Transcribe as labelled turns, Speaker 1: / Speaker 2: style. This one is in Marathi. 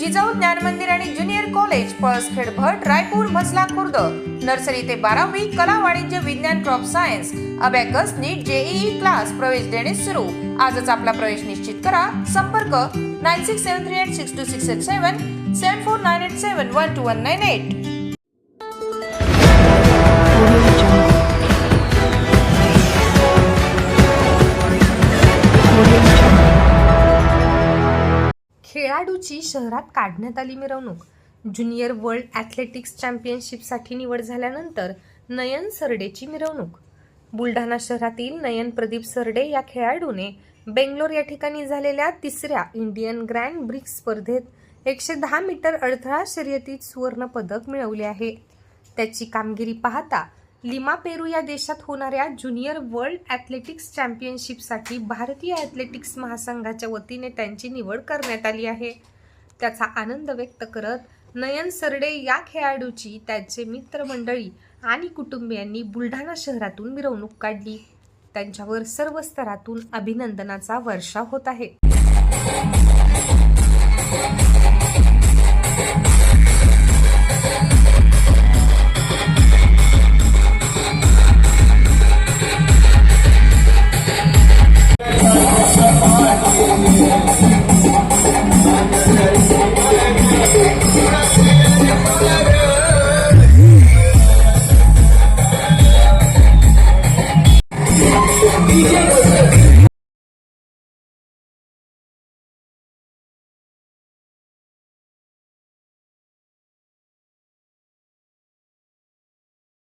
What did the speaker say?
Speaker 1: जिजाऊ ज्ञान मंदिर आणि junior college Palaskhed Bhat Raipur Masla Khurd. Nursery ते बारावी कला वाणिज्य विज्ञान crop science. Abacus NEET JEE class प्रवेश देणे सुरू. आजच आपला प्रवेश निश्चित करा. संपर्क nine six seven three eight six two six eight seven seven four nine eight seven one two one nine eight.
Speaker 2: खेळाडूची शहरात काढण्यात आली मिरवणूक. ज्युनियर वर्ल्ड ॲथलेटिक्स चॅम्पियनशिपसाठी निवड झाल्यानंतर नयन सरडेची मिरवणूक. बुलढाणा शहरातील नयन प्रदीप सरडे या खेळाडूने बेंगलोर या ठिकाणी झालेल्या तिसऱ्या इंडियन ग्रँड ब्रिक्स स्पर्धेत एकशे दहा मीटर अडथळा शर्यतीत सुवर्णपदक मिळवले आहे. त्याची कामगिरी पाहता लिमा पेरू या देशात होणाऱ्या ज्युनियर वर्ल्ड ॲथलेटिक्स चॅम्पियनशिपसाठी भारतीय ॲथलेटिक्स महासंघाच्या वतीने त्यांची निवड करण्यात आली आहे. त्याचा आनंद व्यक्त करत नयन सरडे या खेळाडूची त्यांचे मित्रमंडळी आणि कुटुंबियांनी बुलढाणा शहरातून मिरवणूक काढली. त्यांच्यावर सर्व स्तरातून अभिनंदनाचा वर्षाव होत आहे. DJ